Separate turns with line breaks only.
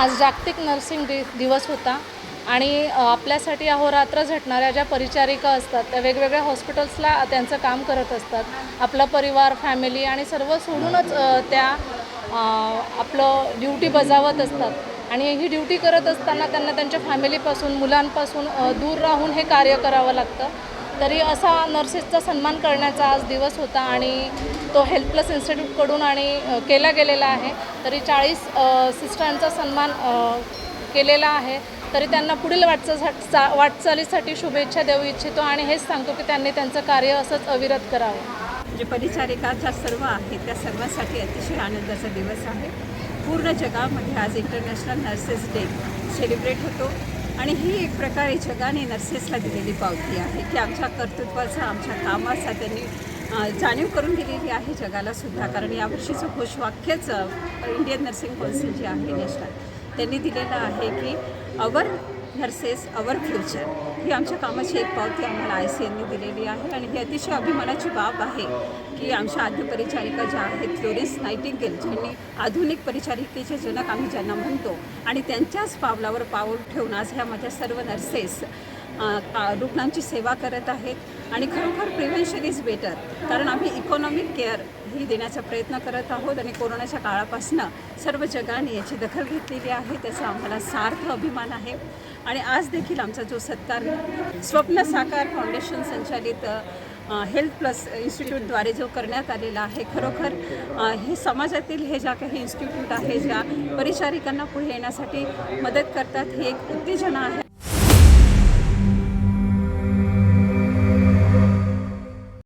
आज जागतिक नर्सिंग दि दिवस होता आणि आपल्यासाठी अहोरात्र झटणाऱ्या ज्या परिचारिका असतात त्या वेगवेगळ्या हॉस्पिटल्सला त्यांचं काम करत असतात. आपला परिवार फॅमिली आणि सर्व सोडूनच त्या आपलं ड्युटी बजावत असतात. आणि ही ड्युटी करत असताना त्यांना त्यांच्या फॅमिलीपासून मुलांपासून दूर राहून हे कार्य करावं लागतं. तरी असा नर्सेसचा सन्मान करण्याचा आज दिवस होता आणि तो हेल्थ प्लस इन्स्टिट्यूटकडून आणि केला गेलेला आहे. तरी चाळीस सिस्टरांचा सन्मान केलेला आहे. तरी त्यांना पुढील वाटचा वाटचालीसाठी शुभेच्छा देऊ इच्छितो आणि हेच सांगतो की त्यांनी त्यांचं कार्य असंच अविरत करावं.
जे परिचारिका ज्या सर्व आहेत त्या सर्वांसाठी अतिशय आनंदाचा दिवस आहे. पूर्ण जगामध्ये आज इंटरनॅशनल नर्सेस डे सेलिब्रेट होतो. आणि ही एक प्रकारे जगाने नर्सेसला दिलेली पावती आहे की आमच्या कर्तृत्वाचा आमच्या कामाचा त्यांनी जाणीव करून दिलेली आहे जगाला सुद्धा. कारण यावर्षीचं घोषवाक्यच इंडियन नर्सिंग कौन्सिल जे आहे नॅशनल त्यांनी दिलेलं आहे की अवर नर्सेस अवर फ्युचर ही आमच्या कामाची एक पावती आम्हाला आय सी एनने दिलेली आहे आणि ही अतिशय अभिमानाची बाब आहे की आमच्या आद्य परिचारिका ज्या आहेत फ्लोरेन्स नाईटिंगेल ज्यांनी आधुनिक परिचारिकेचे जनक आम्ही ज्यांना म्हणतो आणि त्यांच्याच पावलावर पाऊल ठेवून आज ह्या माझ्या सर्व नर्सेस रुग्णांची सेवा करत आहेत. आणि खरोखर प्रिव्हेन्शन इज बेटर कारण आम्ही इकॉनॉमिक केअर ही देण्याचा प्रयत्न करत आहोत आणि कोरोनाच्या काळापासून सर्व जगाने याची दखल घेतलेली आहे त्याचा आम्हाला सार्थ अभिमान आहे. आणि आज देखील आमचा जो सत्कार स्वप्न साकार फाउंडेशन संचालित हेल्थ प्लस इन्स्टिट्यूटद्वारे जो करण्यात आलेला आहे खरोखर हे समाजातील हे ज्या काही इन्स्टिट्यूट आहे ज्या परिचारिकांना पुढे येण्यासाठी मदत करतात ही एक उत्तेजना आहे.